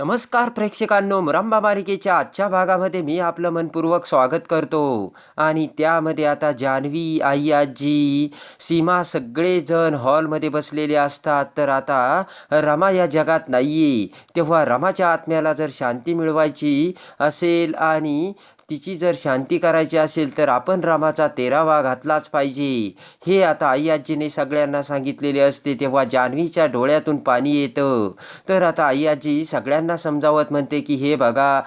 नमस्कार प्रेक्षकांनो मुरंबा मालिकेच्या आजच्या भागामध्ये मी आपलं मनपूर्वक स्वागत करतो. आणि त्यामध्ये आता जान्हवी आई आजी सीमा सगळेजण हॉलमध्ये बसलेले असतात. तर आता रमा या जगात नाही आहे तेव्हा रमाच्या आत्म्याला जर शांती मिळवायची असेल आणि तिची जर शांती करायची असेल तर आपण रामाचा तेरावा घातलाच पाहिजे. हे आता आई आजीने सगळ्यांना सांगितलेले असते तेव्हा जान्हवीच्या डोळ्यातून पाणी येतं. तर आता आई आजी सगळ्यांना समजावत म्हणते की हे बघा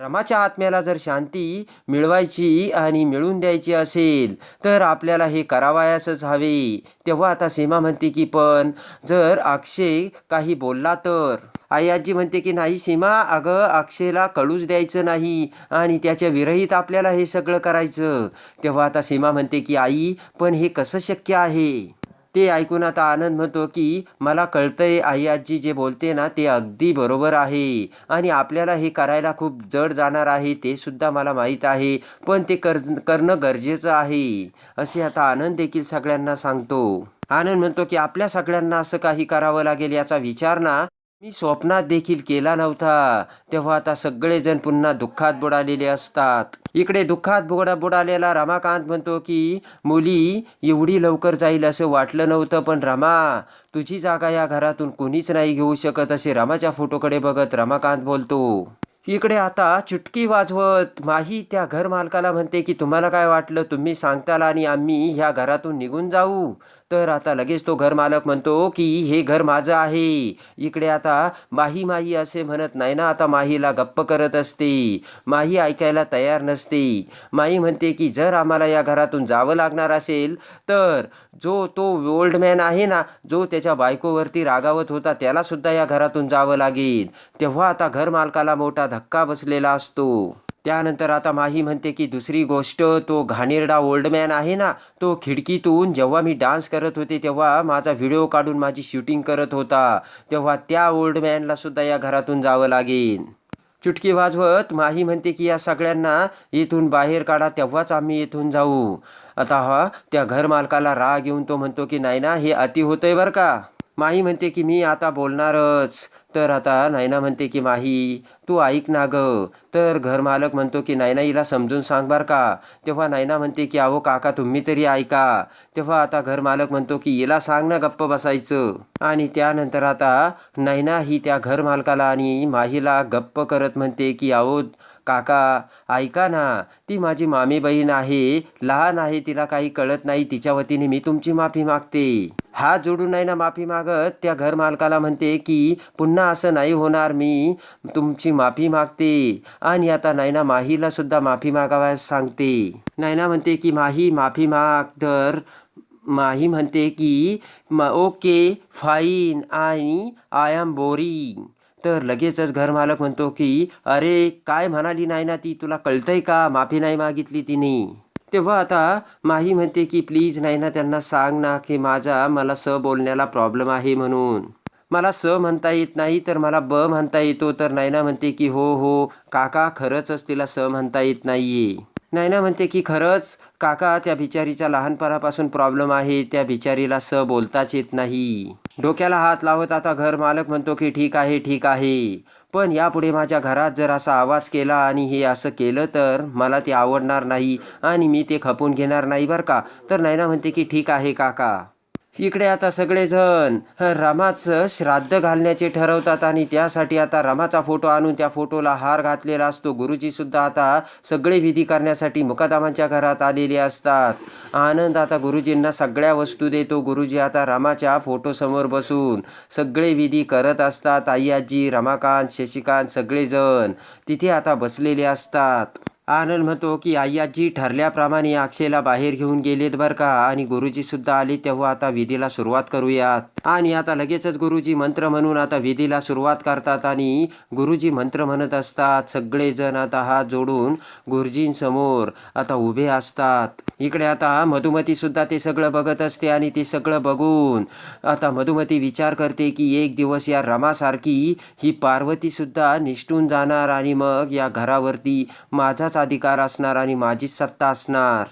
रमाच्या आत्म्याला जर शांती मिळवायची आणि मिळवून द्यायची असेल तर आपल्याला हे करावयासच हवे. तेव्हा आता सीमा म्हणते की पण जर अक्षय काही बोलला तर? आई आजी म्हणते की नाही सीमा अगं अक्षयला कळूच द्यायचं नाही आणि त्याच्या विरहित आपल्याला हे सगळं करायचं. तेव्हा आता सीमा म्हणते की आई पण हे कसं शक्य आहे? ते ऐकून आता आनंद म्हणतो की मला कळतंय आई आजी जे बोलते ना ते अगदी बरोबर आहे. आणि आपल्याला हे करायला खूप जड जाणार आहे ते सुद्धा मला माहीत आहे. पण ते कर करणं गरजेचं आहे. असे आता आनंद देखील सगळ्यांना सांगतो. आनंद म्हणतो की आपल्या सगळ्यांना असं काही करावं लागेल याचा विचार ना. मी स्वप्नात देखील केला नव्हता. तेव्हा आता सगळेजण पुन्हा दुःखात बुडालेले असतात. इकडे दुःखात बुडा बुडालेला रमाकांत म्हणतो की मुली एवढी लवकर जाईल असं वाटलं नव्हतं पण रमा तुझी जागा या घरातून कोणीच नाही घेऊ शकत असे रमाच्या फोटोकडे बघत रमाकांत बोलतो. इकडे आता चुटकी वाजवत माही त्या घरमालकाला म्हणते की तुम्हाला काय वाटलं? तुम्ही सांगताल आणि आम्ही ह्या घरातून निघून जाऊ. तर आता लगेच तो घरमालक म्हणतो की हे घर माझं आहे. इकडे आता माही माही असे म्हणत नाही ना आता माहीला गप्प करत असते. माही ऐकायला तयार नसते. माही म्हणते की जर आम्हाला या घरातून जावं लागणार असेल तर जो तो ओल्ड मॅन आहे ना जो त्याच्या बायकोवरती रागावत होता त्यालासुद्धा या घरातून जावं लागेल. तेव्हा आता घरमालकाला मोठा धक्का बसलेला असतो. त्यानंतर आता माही म्हणते की दुसरी गोष्ट तो घाणेरडा ओल्ड मॅन आहे ना तो खिडकीतून जेव्हा मी डान्स करत होते तेव्हा माझा व्हिडिओ काढून माझी शूटिंग करत होता. तेव्हा त्या ओल्ड मॅनला सुद्धा या घरातून जावं लागेल. चुटकी वाजवत माही म्हणते की या सगळ्यांना इथून बाहेर काढा तेव्हाच आम्ही इथून जाऊ. आता हा त्या घर मालकाला राग येऊन तो म्हणतो की नाही ना हे अति होतंय बरं का. माही म्हणते की मी आता बोलणारच. तर आता नायना म्हणते की माही तू ऐक ना ग. तर घरमालक म्हणतो की नायना हिला समजून सांग बर का? तेव्हा नायना म्हणते की अहो काका तुम्ही तरी ऐका. तेव्हा आता घरमालक म्हणतो की हिला सांग ना गप्प बसायचं. आणि त्यानंतर आता नैना ही त्या घरमालकाला आणि माहीला गप्प करत म्हणते की अहो काका ऐका ना. ती माझी मामी बहीण आहे. लहान आहे तिला काही कळत नाही. तिच्या वतीने मी तुमची माफी मागते. हा जोडून नाही ना माफी मागत त्या घरमालकाला म्हणते की पुन्हा असं नाही होणार मी. तुमची माफी मागते आणि आता नायना माहीला सुद्धा माफी मागाव्यास सांगते. नायना म्हणते की माही माफी माग तर. माही म्हणते की म ओके फाईन आणि आय एम बोरिंग. तर लगेचच घरमालक म्हणतो की अरे काय म्हणाली नाही ना ती? तुला कळतंय का? माफी नाही मागितली तिने. तेव्हा आता माही म्हणते की प्लीज नाही ना त्यांना सांग ना की माझा मला स बोलण्याला प्रॉब्लेम आहे म्हणून. मला स म्हणता येत नाही तर मला ब म्हणता येतो. तर नायना म्हणते की हो हो. काका खरंचच तिला स म्हणता येत नाहीये. नायना म्हणते की खरंच? काका त्या बिचारीचा लहानपणापासून प्रॉब्लेम आहे. त्या बिचारीला स बोलताच येत नाही. डोक्याला हात लावत आता घर मालक म्हणतो की ठीक आहे ठीक आहे. पण यापुढे माझ्या घरात जर असा आवाज केला आणि हे असं केलं तर मला ते आवडणार नाही आणि मी ते खपून घेणार नाही बरं का? तर नायना म्हणते की ठीक आहे काका. इकडे आता सगळेजण रामाचं श्राद्ध घालण्याचे ठरवतात आणि त्यासाठी आता रामाचा फोटो आणून त्या फोटोला हार घातलेला असतो. गुरुजीसुद्धा आता सगळे विधी करण्यासाठी मुकादामांच्या घरात आलेले असतात. आनंद आता गुरुजींना सगळ्या वस्तू देतो. गुरुजी आता रामाच्या फोटोसमोर बसून सगळे विधी करत असतात. आई आजी रमाकांत शशिकांत सगळेजण तिथे आता बसलेले असतात. आनंद म्हणतो की आई आजी ठरल्याप्रमाणे अक्षयला बाहेर घेऊन गेलेत बरं का? आणि गुरुजी सुद्धा आले तेव्हा आता विधीला सुरुवात करूयात. आणि आता लगेचच गुरुजी मंत्र म्हणून आता विधीला सुरुवात करतात आणि गुरुजी मंत्र म्हणत असतात. सगळेजण आता हात जोडून गुरुजींसमोर आता उभे असतात. इकडे आता मधुमती सुद्धा ते सगळं बघत असते आणि ते सगळं बघून आता मधुमती विचार करते की एक दिवस या रमासारखी ही पार्वती सुद्धा निष्ठून जाणार आणि मग या घरावरती माझाच अधिकार असणार आणि माझीच सत्ता असणार.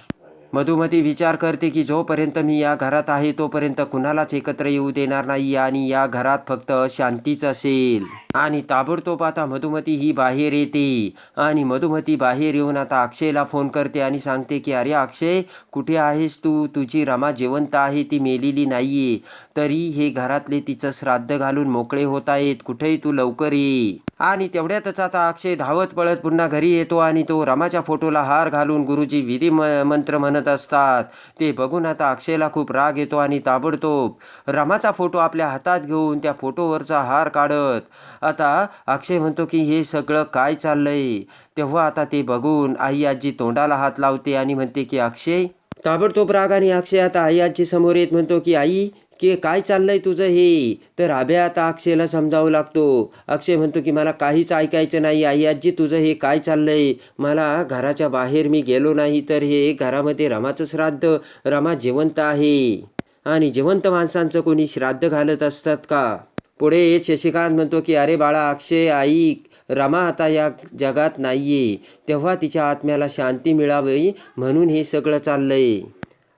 मधुमती विचार करते की जोपर्यंत मी या घरात आहे तोपर्यंत कुणालाच एकत्र येऊ देणार नाही आणि या घरात फक्त शांतीच असेल. आणि ताबडतोब आता मधुमती ही बाहेर येते. आणि मधुमती बाहेर येऊन आता अक्षयला फोन करते आणि सांगते की अरे अक्षय कुठे आहेस तू? तुझी रमा जिवंत आहे ती मेलेली नाही आहे तरी हे घरातले तिचं श्राद्ध घालून मोकळे होत आहेत. कुठेही तू लवकर ये. आणि तेवढ्यातच आता अक्षय धावत पळत पुन्हा घरी येतो आणि तो रमाच्या फोटोला हार घालून गुरुजी विधी म मंत्र म्हणत असतात. ते बघून आता अक्षयला खूप राग येतो आणि ताबडतोब रमाचा फोटो आपल्या हातात घेऊन त्या फोटोवरचा हार काढत आता अक्षय म्हणतो की हे सगळं काय चाललंय? तेव्हा आता ते बघून आई आजी तोंडाला हात लावते आणि म्हणते की अक्षय ताबडतोब राग आणि अक्षय आता आई आजी समोर येत म्हणतो की आई की काय चाललंय तुझं हे? तर आभ्या आता अक्षयला समजावू लागतो. अक्षय म्हणतो की मला काहीच ऐकायचं नाही. आई आजी तुझं हे काय चाललंय? मला घराच्या बाहेर मी गेलो नाही तर हे घरामध्ये रमाचं श्राद्ध रमा जिवंत आहे. आणि जिवंत माणसांचं कोणी श्राद्ध घालत असतात का? पुढे शशिकांत म्हणतो की अरे बाळा अक्षय आई रमा आता या जगात नाहीये. तेव्हा तिच्या आत्म्याला शांती मिळावी म्हणून हे सगळं चाललंय.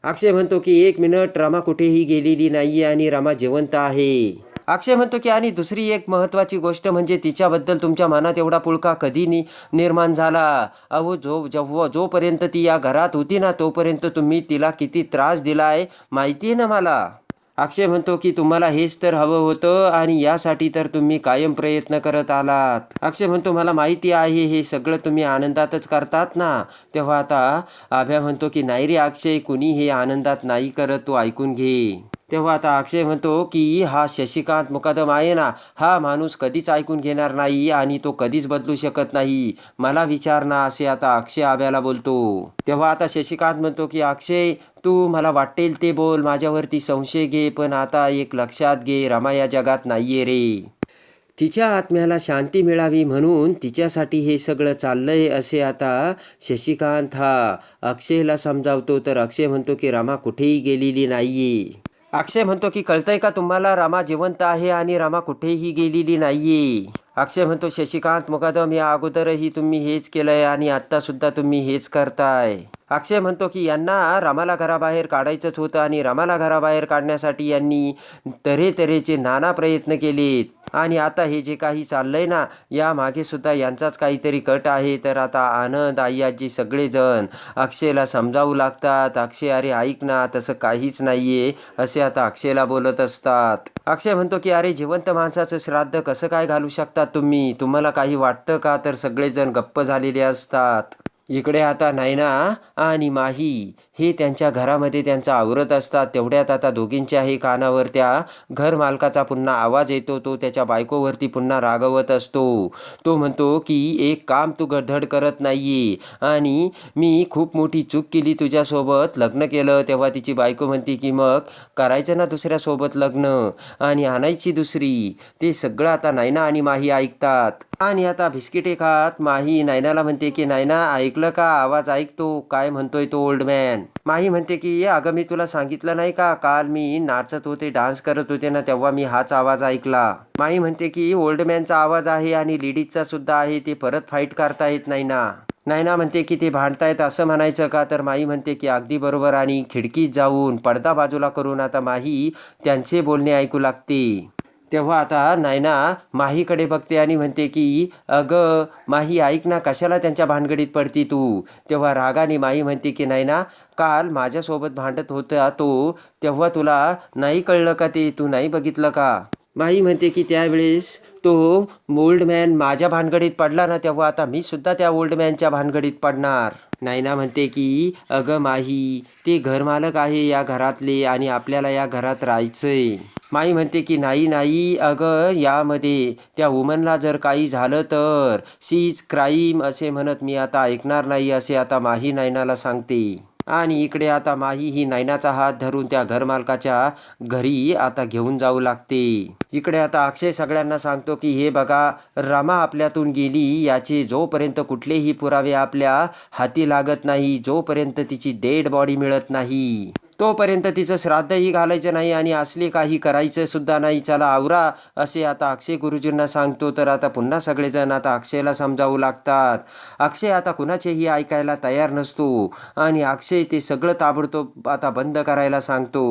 अक्षय म्हणतो की एक मिनिट रमा कुठेही गेलेली नाहीये आणि रमा जिवंत आहे. अक्षय म्हणतो की आणि दुसरी एक महत्त्वाची गोष्ट म्हणजे तिच्याबद्दल तुमच्या मनात एवढा पुळका कधी नि निर्माण झाला? अहो जो जेव्हा जोपर्यंत ती या घरात होती ना तोपर्यंत तुम्ही तिला किती त्रास दिला आहे माहिती आहे ना मला? अक्षय म्हणतो की तुम्हाला हेच तर हवं होतं आणि यासाठी तर तुम्ही कायम प्रयत्न करत आलात. अक्षय म्हणतो मला माहिती आहे हे सगळं तुम्ही आनंदातच करतात ना? तेव्हा आता आभ्या म्हणतो की नाही रे अक्षय कुणी हे आनंदात नाही करत तू ऐकून घे. तेव्हा आता अक्षय म्हणतो की हा शशिकांत मुकदम आहे ना हा माणूस कधीच ऐकून घेणार नाही आणि तो कधीच बदलू शकत नाही. मला विचार ना असे आता अक्षय आब्याला बोलतो. तेव्हा आता शशिकांत म्हणतो की अक्षय तू मला वाटेल ते बोल माझ्यावरती संशय घे पण आता एक लक्षात घे रमा या जगात नाहीये रे. तिच्या आत्म्याला शांती मिळावी म्हणून तिच्यासाठी हे सगळं चाललंय असे आता शशिकांत हा अक्षयला समजावतो. तर अक्षय म्हणतो की रमा कुठेही गेलेली नाहीये. अक्षय म्हणतो की कळतंय का तुम्हाला रामा जिवंत आहे आणि रामा कुठेही गेलेली नाहीये? अक्षय म्हणतो शशिकांत मुकादम या अगोदरही तुम्ही हेच केलंय आणि आत्ता सुद्धा तुम्ही हेच करताय. अक्षय म्हणतो की यांना रामाला घराबाहेर काढायचंच होतं आणि रामाला घराबाहेर काढण्यासाठी यांनी तऱ्हे तऱ्हेचे नाना प्रयत्न केलेत. आणि आता हे जे काही चाललंय ना या मागे सुद्धा यांचाच काहीतरी कट आहे. तर आता आनंद आई आजी सगळेजण अक्षयला समजावू लागतात. अक्षय अरे ऐक ना तसं काहीच नाहीये असे आता अक्षयला बोलत असतात. अक्षय म्हणतो की अरे जिवंत माणसाचं श्राद्ध कसं काय घालू शकतात तुम्ही? तुम्हाला काही वाटतं का? तर सगळेजण गप्प झालेले असतात. इकडे आता नायना आणि माही हे त्यांच्या घरामध्ये त्यांचा आवरत असतात. तेवढ्यात आता दोघींच्याही कानावर त्या घर मालकाचा पुन्हा आवाज येतो. तो त्याच्या बायकोवरती पुन्हा रागवत असतो. तो म्हणतो की एक काम तू गडधड करत नाही आणि मी खूप मोठी चूक केली तुझ्यासोबत लग्न केलं. तेव्हा तिची बायको म्हणते की मग करायचं ना दुसऱ्यासोबत लग्न आणि आणायची दुसरी. ते सगळं आता नायना आणि माही ऐकतात. आणि आता बिस्किटे खात माही नायनाला म्हणते की नायना ऐकलं का? आवाज ऐकतो काय म्हणतोय तो ओल्ड मॅन माही म्हणते की अगं मी तुला सांगितलं नाही का? काल मी नाचत होते डान्स करत होते ना तेव्हा मी हाच आवाज ऐकला. माही म्हणते की ओल्ड मॅनचा आवाज आहे आणि लेडीजचा सुद्धा आहे. ते परत फाईट करता येत नाही ना नायना म्हणते की ते भांडतायत असं म्हणायचं का? तर माही म्हणते की अगदी बरोबर आणि खिडकीत जाऊन पडदा बाजूला करून आता माही त्यांचे बोलणे ऐकू लागते. तेव्हा आता नायना माहीकडे बघते आणि म्हणते की अगं माही ऐक ना कशाला त्यांच्या भानगडीत पडती तू? तेव्हा रागाने माही म्हणते की नायना काल माझ्यासोबत भांडत होता तो तेव्हा तुला नाही कळलं का ते? तू नाही बघितलं का? माही म्हणते की त्यावेळेस तो ओल्ड मॅन माझ्या भानगडीत पडला ना तेव्हा आता मी सुद्धा त्या ओल्ड मॅनच्या भानगडीत पडणार. नायना म्हणते की अगं माही ते घरमालक आहे या घरातले आणि आपल्याला या घरात राहायचंय. माई म्हणते की नाही नाही अगं यामध्ये त्या वुमनला जर काही झालं तर सीज इज क्राईम असे म्हणत मी आता ऐकणार नाही असे आता माही नायनाला सांगते. आणि इकडे आता माही ही नायनाचा हात धरून त्या घरमालकाच्या घरी आता घेऊन जाऊ लागते. इकडे आता अक्षय सगळ्यांना सांगतो की हे बघा रमा आपल्यातून गेली याचे जोपर्यंत कुठलेही पुरावे आपल्या हाती लागत नाही जोपर्यंत तिची डेड बॉडी मिळत नाही. तोपर्यंत तिचं श्राद्धही घालायचं नाही आणि असले काही करायचं सुद्धा नाही. चला आवरा असे आता अक्षय गुरुजींना सांगतो. तर आता पुन्हा सगळेजण आता अक्षयला समजावू लागतात. अक्षय आता कुणाचेही ऐकायला तयार नसतो आणि अक्षय ते सगळं ताबडतोब आता बंद करायला सांगतो.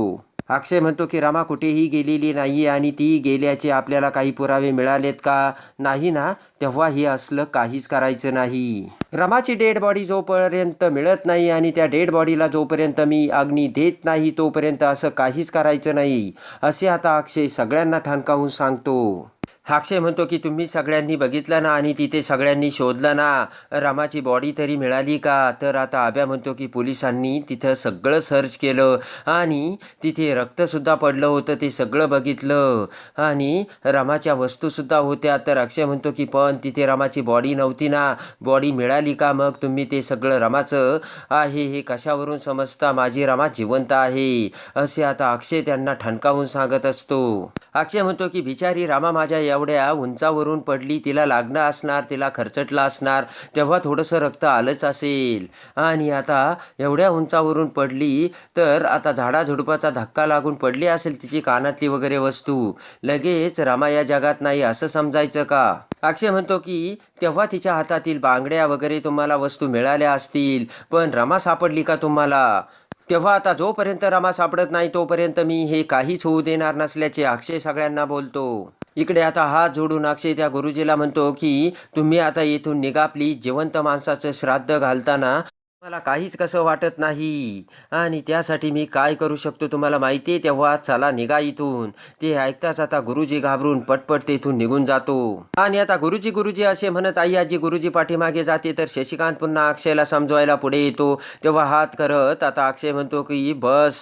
अक्षय म्हणतो की रमा कुठेही गेलेली नाही आणि ती गेल्याचे आपल्याला काही पुरावे मिळालेत का? नाही ना तेव्हा हे असलं काहीच करायचं नाही. रमाची डेड बॉडी जोपर्यंत मिळत नाही आणि त्या डेड बॉडीला जोपर्यंत मी अग्नी देत नाही तोपर्यंत असं काहीच करायचं नाही असे आता अक्षय सगळ्यांना ठणकावून सांगतो. अक्षय म्हणतो की तुम्ही सगळ्यांनी बघितलं ना आणि तिथे सगळ्यांनी शोधलं ना रामाची बॉडी तरी मिळाली का? तर आता आब्या म्हणतो की पोलिसांनी तिथं सगळं सर्च केलं आणि तिथे रक्तसुद्धा पडलं होतं ते सगळं बघितलं आणि रामाच्या वस्तूसुद्धा होत्या. तर अक्षय म्हणतो की पण तिथे रामाची बॉडी नव्हती ना बॉडी मिळाली का मग? तुम्ही ते सगळं रामाचं आहे हे कशावरून समजता? माझी रमा जिवंत आहे. असे आता अक्षय त्यांना ठणकावून सांगत असतो. अक्षय म्हणतो की बिचारी रामा माझ्या एवढ्या उंचावरून पडली तिला लागणं असणार तिला खरचटलं असणार तेव्हा थोडंसं रक्त आलंच असेल. आणि आता एवढ्या उंचावरून पडली तर आता झाडाझुडपाचा धक्का लागून पडली असेल तिची कानातली वगैरे वस्तू. लगेच रामा या जगात नाही असं समजायचं का? अक्षय म्हणतो की तेव्हा तिच्या हातातील बांगड्या वगैरे तुम्हाला वस्तू मिळाल्या असतील पण रमा सापडली का तुम्हाला? तेव्हा आता जोपर्यंत रमा सापडत नाही तोपर्यंत मी हे काहीच होऊ देणार नसल्याचे अक्षय सगळ्यांना बोलतो. इकडे आता हात जोडून अक्षय त्या गुरुजीला म्हणतो की तुम्ही आता येथून निघा प्लीज जिवंत माणसाचं श्राद्ध घालताना मला काहीच कसं वाटत नाही. आणि त्यासाठी मी काय करू शकतो तुम्हाला माहिती आहे? तेव्हा चला निघा इथून. ते ऐकताच आता गुरुजी घाबरून पटपट तेथून निघून जातो. आणि आता गुरुजी गुरुजी असे म्हणत आई आजी गुरुजी पाठीमागे जाते तर शशिकांत पुन्हा अक्षयला समजवायला पुढे येतो. तेव्हा हात करत आता अक्षय म्हणतो की बस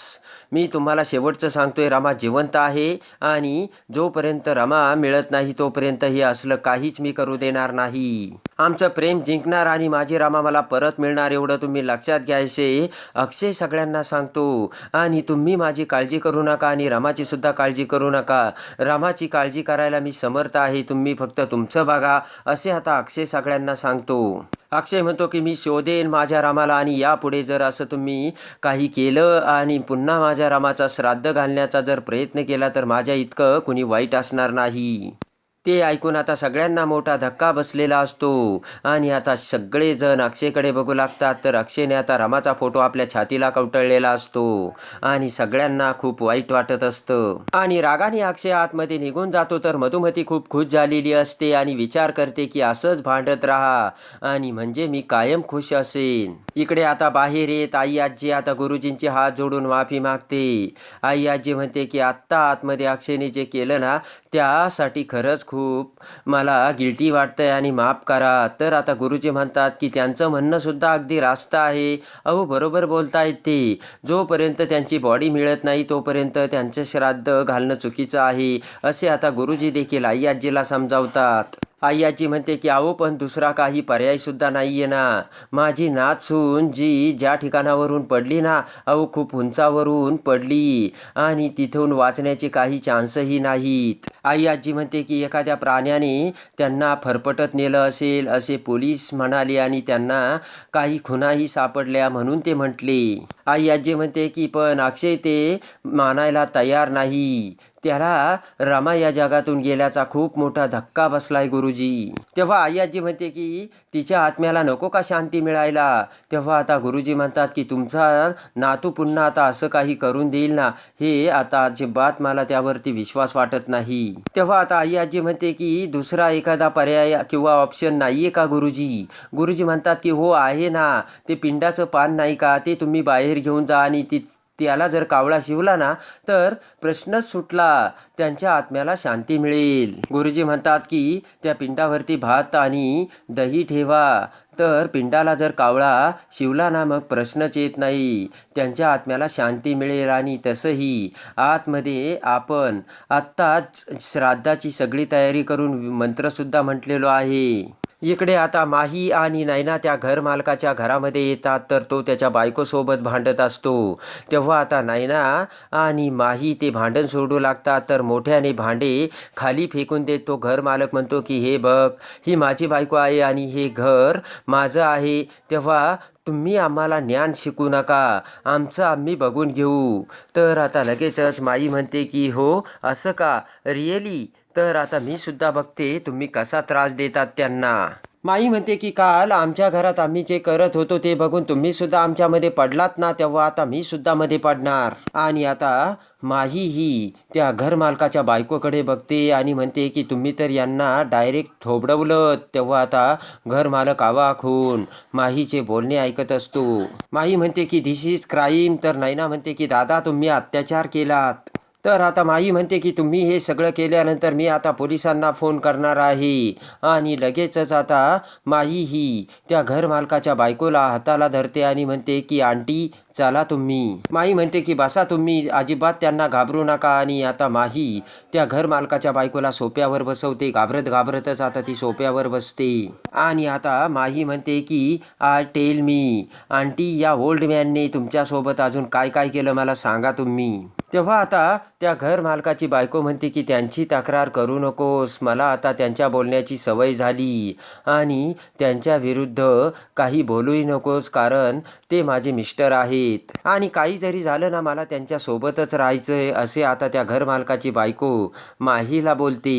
मी तुम्हाला शेवटचं सांगतोय. रमा जिवंत आहे आणि जोपर्यंत रमा मिळत नाही तोपर्यंत हे असलं काहीच मी करू देणार नाही. आमचं प्रेम जिंकणार आणि माझी रामा मला परत मिळणार एवढं तुम्ही लक्षात घ्यायचे अक्षय सगळ्यांना सांगतो. आणि तुम्ही माझी काळजी करू नका आणि रामाची सुद्धा काळजी करू नका. रामाची काळजी करायला मी समर्थ आहे तुम्ही फक्त तुमचं बघा असे आता अक्षय सगळ्यांना सांगतो. अक्षय म्हणतो की मी शोधेन माझ्या रामाला आणि यापुढे जर असं तुम्ही काही केलं आणि पुन्हा माझ्या रामाचा श्राद्ध घालण्याचा जर प्रयत्न केला तर माझ्या इतकं कुणी वाईट असणार नाही. ते ऐकून आता सगळ्यांना मोठा धक्का बसलेला असतो. आणि आता सगळेजण अक्षयकडे बघू लागतात तर अक्षयने आता रमाचा फोटो आपल्या छातीला कवटळलेला असतो. आणि सगळ्यांना खूप वाईट वाटत असतं. आणि रागाने अक्षय आतमध्ये निघून जातो तर मधुमती खूप खुश झालेली असते आणि विचार करते की असंच भांडत राहा. आणि म्हणजे मी कायम खुश असेन. इकडे आता बाहेर येत आई आजी आता गुरुजींचे हात जोडून माफी मागते. आई आजी म्हणते की आत्ता आतमध्ये अक्षयने जे केलं ना त्यासाठी खरंच खूप खूप मला गिल्टी वाटतंय आणि माफ करा. तर आता गुरुजी म्हणतात की त्यांचं म्हणणंसुद्धा अगदी रास्त आहे. अहो बरोबर बोलतायत ते. जोपर्यंत त्यांची बॉडी मिळत नाही तोपर्यंत त्यांचं श्राद्ध घालणं चुकीचं आहे असे आता गुरुजी देखील आई आजीला समजावतात. आई आजी म्हणते की अहो पण दुसरा काही पर्यायसुद्धा नाही आहे ना. माझी नाचून जी ज्या ठिकाणावरून पडली ना अहो खूप उंचावरून पडली. आणि तिथून वाचण्याचे काही चान्सही नाहीत. आई आजी म्हणते की एखाद्या प्राण्याने त्यांना फरफटत नेलं असेल असे पोलीस म्हणाले आणि त्यांना काही खुणाही सापडल्या म्हणून ते म्हटले. आई आजी म्हणते की पण अक्षय ते मानायला तयार नाही. त्याला रमा या जगातून गेल्याचा खूप मोठा धक्का बसलाय गुरुजी. तेव्हा आई आजी म्हणते की तिच्या आत्म्याला नको का शांती मिळायला? तेव्हा आता गुरुजी म्हणतात की तुमचा नातू पुन्हा आता असं काही करून देईल ना हे आता अजिबात मला त्यावरती विश्वास वाटत नाही. तेव्हा आता आई आजी म्हणते की दुसरा एखादा पर्याय किंवा ऑप्शन नाहीये का गुरुजी? गुरुजी म्हणतात की हो आहे ना. ते पिंडाचं पान नाही का? ते तुम्ही बाहेर घेऊन जा आणि ती त्याला जर कावळा शिवला ना तर प्रश्नच सुटला. त्यांच्या आत्म्याला शांती मिळेल. गुरुजी म्हणतात की त्या पिंडावरती भात आणि दही ठेवा. तर पिंडाला जर कावळा शिवला ना मग प्रश्नच येत नाही. त्यांच्या आत्म्याला शांती मिळेल आणि तसंही. आतमध्ये आपण आत्ताच श्राद्धाची सगळी तयारी करून मंत्रसुद्धा म्हटलेलो आहे. इकडे आता माही आणि नायना त्या घरमालकाच्या घरामध्ये येतात तर तो त्याच्या बायकोसोबत भांडत असतो. तेव्हा आता नायना आणि माही ते भांडण सोडू लागतात तर मोठ्याने भांडे खाली फेकून देत तो घरमालक म्हणतो की हे बघ ही माझी बायको आहे आणि हे घर माझं आहे. तेव्हा तुम्ही आम्हाला ज्ञान शिकू नका. आमचं आम्ही बघून घेऊ. तर आता लगेचच माई म्हणते की हो असं का? रिअली तर आता मी सुद्धा बघते तुम्ही कसा त्रास देतात त्यांना. माई म्हणते की काल आमच्या घरात आम्ही जे करत होतो ते बघून तुम्ही सुद्धा आमच्यामध्ये पडलात ना तेव्हा आता मी सुद्धा मध्ये पडणार. आणि आता माही ही त्या घर मालकाच्या बायकोकडे बघते आणि म्हणते की तुम्ही तर यांना डायरेक्ट थोबडवलं तेव्हा आता घर मालक आवाक होऊन माहीचे बोलणे ऐकत असतो. माही म्हणते की धिस इज क्राईम तर नैना म्हणते की दादा तुम्ही अत्याचार केलात. तर आता माई म्हणते की तुम्ही हे सगळं केल्यानंतर मी आता पोलिसांना फोन करणार आहे. आणि लगेचच आता माई ही त्या घरमालकाच्या बायकोला हाताला धरते आणि म्हणते की आंटी चला तुम्ही. माई म्हणते की बसा तुम्ही अजिबात त्यांना घाबरू नका. आणि आता माही त्या घरमालकाच्या बायकोला सोप्यावर बसवते घाबरत घाबरतच आता ती सोप्यावर बसते. आणि आता माही म्हणते की आय टेल मी आंटी या ओल्ड मॅनने तुमच्यासोबत अजून काय काय केलं मला सांगा तुम्ही. तेव्हा आता त्या घर मालकाची बायको म्हणते की त्यांची तक्रार करू नकोस. मला आता त्यांच्या बोलण्याची सवय झाली आणि त्यांच्या विरुद्ध काही बोलूही नकोस कारण ते माझे मिस्टर आहेत. आणि काही जरी झालं ना मला त्यांच्यासोबतच राहायचं आहे असे आता त्या घर मालकाची बायको माहीला बोलते.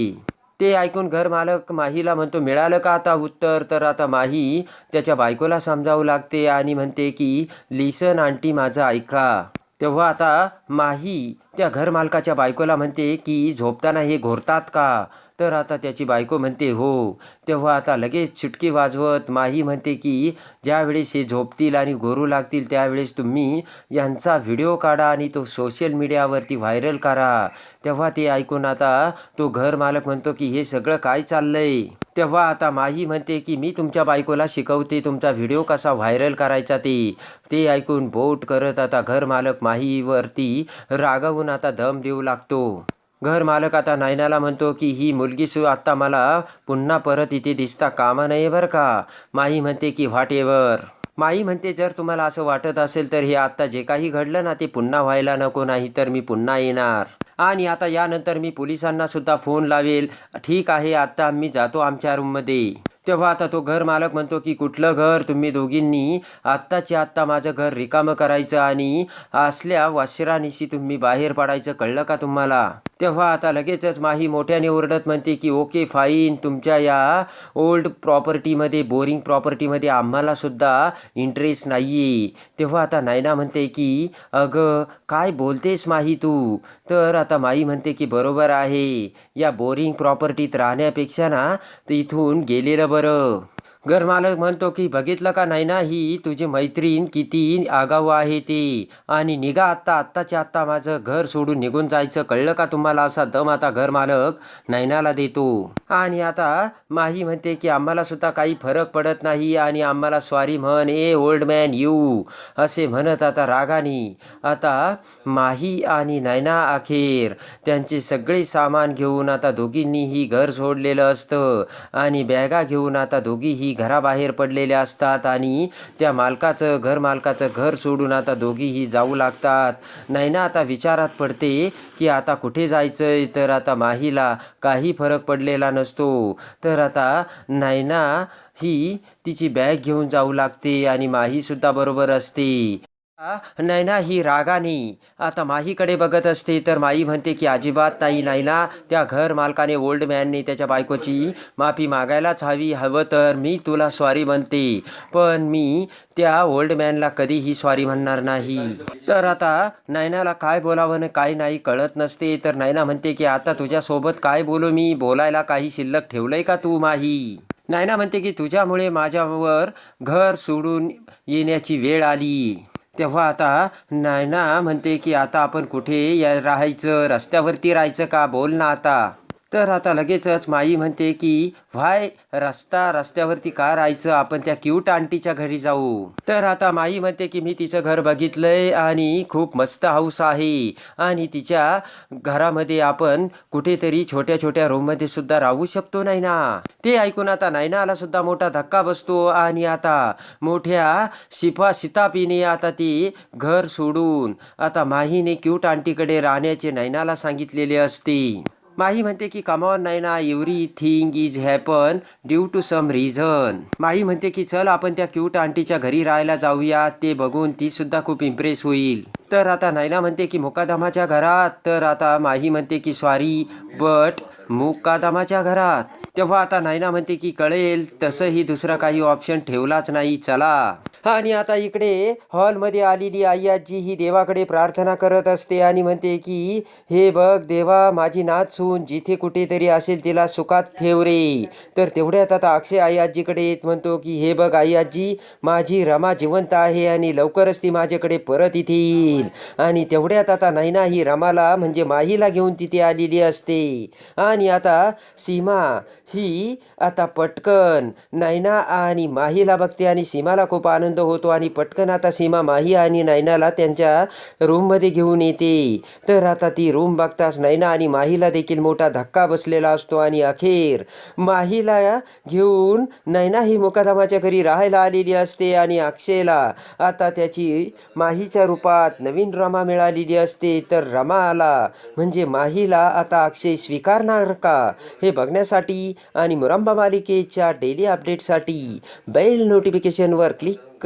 ते ऐकून घर मालक माहीला म्हणतो मिळालं का आता उत्तर? तर आता माही त्याच्या बायकोला समजावू लागते आणि म्हणते की लिसन आंटी माझं ऐका. तेव्हा आता माही त्या घरमालकाच्या बायकोला म्हणते की झोपताना हे घोरतात का? तर आता त्याची बायको म्हणते हो. तेव्हा आता लगेच चुटकी वाजवत माही म्हणते की ज्यावेळेस हे झोपतील आणि घोरू लागतील त्यावेळेस तुम्ही यांचा व्हिडिओ काढा आणि तो सोशल मीडियावरती व्हायरल करा. तेव्हा ते ऐकून आता तो घरमालक म्हणतो की हे सगळं काय चाललंय? तेव्हा आता माही म्हणते की मी तुमच्या बायकोला शिकवते तुमचा व्हिडिओ कसा व्हायरल करायचा ते. ते ऐकून बोट करत आता घरमालक माहीवरती रागावून आता दम देऊ लागतो. घर मालक आता नायनाला म्हणतो की ही मुलगी सु आत्ता मला पुन्हा परत इथे दिसता कामा नये बरं का? माही म्हणते की व्हॉट एवर माई म्हणते जर तुम्हाला असं वाटत असेल तर हे आत्ता जे काही घडलं ना ते पुन्हा व्हायला नको नाही तर मी पुन्हा येणार. आणि आता यानंतर मी पोलिसांना सुद्धा फोन लावेल. ठीक आहे आत्ता आम्ही जातो आमच्या रूममध्ये तेव्हा आता तो घर मालक म्हणतो की कुठलं घर? तुम्ही दोघींनी आत्ताच्या आत्ता माझं घर रिकामं करायचं आणि असल्या वाशिरानिशी तुम्ही बाहेर पडायचं कळलं का तुम्हाला? तेव्हा आता लगेचच माही मोठ्याने ओरडत म्हणते की ओके फाईन. तुमच्या या ओल्ड प्रॉपर्टीमध्ये बोरिंग प्रॉपर्टीमध्ये आम्हाला सुद्धा इंटरेस्ट नाही आहे तेव्हा आता नायना म्हणते की अगं काय बोलतेस माही तू? तर आता माई म्हणते की बरोबर आहे. या बोरिंग प्रॉपर्टीत राहण्यापेक्षा ना तर इथून गेलेलं बरं घरमालक म्हणतो की बघितलं का नाही ना ही तुझी मैत्रीण किती आगाऊ आहे ती. आणि निघा आत्ता आत्ताच्या आत्ता माझं घर सोडून निघून जायचं. कळलं का तुम्हाला असा दम आता घरमालक नैनाला देतो आणि आता माही म्हणते की आम्हाला सुद्धा काही फरक पडत नाही आणि आम्हाला स्वारी म्हण ए ओल्ड मॅन यू. असे म्हणत आता रागानी. आता माही आणि नैना अखेर त्यांचे सगळे सामान घेऊन आता दोघींनीही घर सोडलेलं असतं. आणि बॅगा घेऊन आता दोघीही घराबाहेर पडलेल्या असतात आणि त्या मालकाचं घर मालकाचं घर सोडून आता दोघीही जाऊ लागतात. नैना आता विचारात पडते की आता कुठे जायचंय? तर आता माहीला काही फरक पडलेला नसतो. तर आता नैना ही तिची बॅग घेऊन जाऊ लागते आणि माहीसुद्धा बरोबर असते. नैना ही रागाने आता माहीकडे बघत असते तर माई म्हणते की अजिबात नाही नैना त्या घर मालकाने ओल्ड मॅनने त्याच्या बायकोची माफी मागायलाच हवी हवं तर मी तुला स्वारी म्हणते. पण मी त्या ओल्ड मॅनला कधीही स्वारी म्हणणार नाही. तर आता नैनाला काय बोलावं काय नाही कळत नसते. तर नैना म्हणते की आता तुझ्यासोबत काय बोलू मी? बोलायला काही शिल्लक ठेवलंय का तू माही? नायना म्हणते की तुझ्यामुळे माझ्यावर घर सोडून येण्याची वेळ आली. तेव्हा आता नायना म्हणते की आता आपण कुठे या राहायचं? रस्त्यावरती राहायचं का? बोल ना आता. तर आता लगेचच माई म्हणते की व्हाय रस्ता रस्त्यावरती का राहायचं? आपण त्या क्यूट आंटीच्या घरी जाऊ. तर आता माई म्हणते की मी तिचं घर बघितलंय आणि खूप मस्त हाऊस आहे. आणि तिच्या घरामध्ये आपण कुठेतरी छोट्या छोट्या रूममध्ये सुद्धा राहू शकतो नाही ना ते ऐकून आता नायनाला सुद्धा मोठा धक्का बसतो आणि आता मोठ्या शिफा शितापीने आता ती घर सोडून आता माहीने क्यूट आंटीकडे राहण्याचे नैनाला सांगितलेले असते. माही म्हणते की कमॉन नाही ना every thing is happen due to some reason Mahi म्हणते की चल आपण त्या क्यूट आंटीच्या घरी राहायला जाऊया ते बघून ती सुद्धा खूप इम्प्रेस होईल. तर आता नायना म्हणते की मुकादमाच्या घरात. तर आता माही म्हणते की सॉरी बट मुकादमाच्या घरात. तेव्हा आता नायना म्हणते की कळेल तसंही दुसरा काही ऑप्शन ठेवलाच नाही चला. आणि आता इकडे हॉलमध्ये आलेली आई आजी ही देवाकडे प्रार्थना करत असते आणि म्हणते की हे बघ देवा माझी नाच सून जिथे कुठेतरी असेल तिला सुखात ठेव रे. तर तेवढ्यात आता अक्षय आई आजीकडे येत म्हणतो की हे बघ आई आजी माझी रमा जिवंत आहे आणि लवकरच ती माझ्याकडे परत येतील. आणि तेवढ्यात आता नैना ही रमाला म्हणजे माहीला घेऊन तिथे आलेली असते. आणि आता सीमा ही आता पटकन नैना आणि माहीला बघते आणि सीमाला खूप आनंद होतो आणि पटकन आता सीमा माही आणि नैनाला त्यांच्या रूममध्ये घेऊन येते. तर आता ती रूम बघताच नैना आणि माहीला देखील मोठा धक्का बसलेला असतो आणि अखेर माहीला घेऊन नैना ही मुकादमाच्या घरी राहायला आलेली असते आणि अक्षयला आता त्याची माहीच्या रूपात नवीन रमा मिळालेली असते. तर रमाला म्हणजे माहीला आता अक्षय स्वीकारणार का हे बघण्यासाठी आणि मुरंबा मालिकेच्या डेली अपडेटसाठी बेल नोटिफिकेशनवर क्लिक